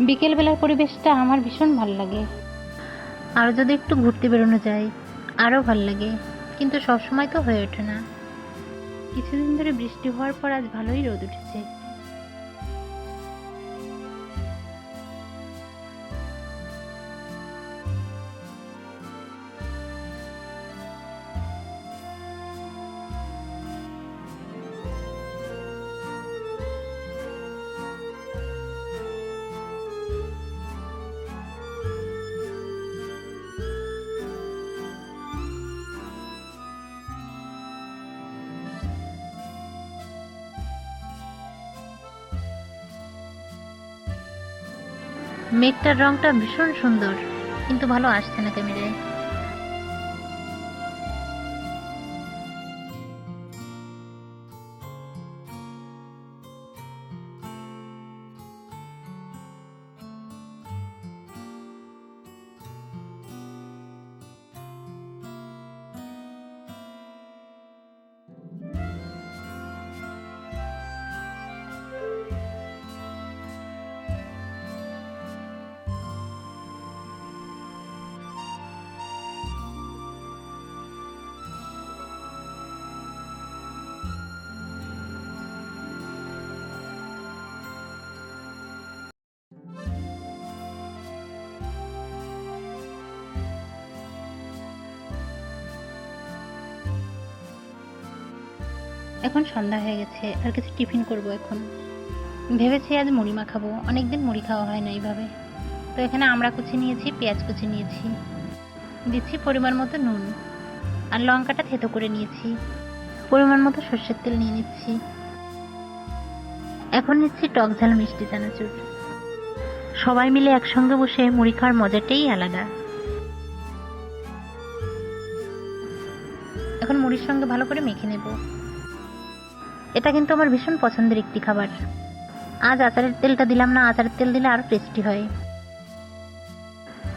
বিকেলবেলার পরিবেশটা আমার ভীষণ ভালো লাগে। আরও যদি একটু ঘুরতে বেরোনো যায় আরও ভালো লাগে। কিন্তু সবসময় তো হয়ে ওঠে না। কিছুদিন ধরে বৃষ্টি হওয়ার পর আজ ভালোই রোদ উঠেছে। মেঘটার রংটা ভীষণ সুন্দর। কিন্তু ভালো আসছে না ক্যামেরায়। এখন সন্ধ্যা হয়ে গেছে, আর কিছু টিফিন করব এখন। ভেবেছি আজ মুড়ি মাখাবো অনেকদিন মুড়ি খাওয়া হয় না এইভাবে। তো এখানে আমরা কুচি নিয়েছি, পেঁয়াজ কুচি নিয়েছি। দিচ্ছি পরিমাণ মতো নুন, আর লঙ্কাটা থেতো করে নিয়েছি। পরিমাণ মতো সর্ষের তেল নিয়ে নিচ্ছি। এখন নিচ্ছি টক ঝাল মিষ্টি চানাচুর। সবাই মিলে একসঙ্গে বসে মুড়ি খাওয়ার মজাটাই আলাদা। এখন মুড়ির সঙ্গে ভালো করে মেখে নেব। এটা কিন্তু আমার ভীষণ পছন্দের একটি খাবার। আজ আচারের তেলটা দিলাম না, আচারের তেল দিলে আরও টেস্টি হয়।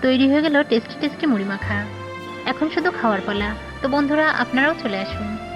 তৈরি হয়ে গেল টেস্টি টেস্টি মুড়ি মাখা। এখন শুধু খাওয়ার পালা। তো বন্ধুরা, আপনারাও চলে আসুন।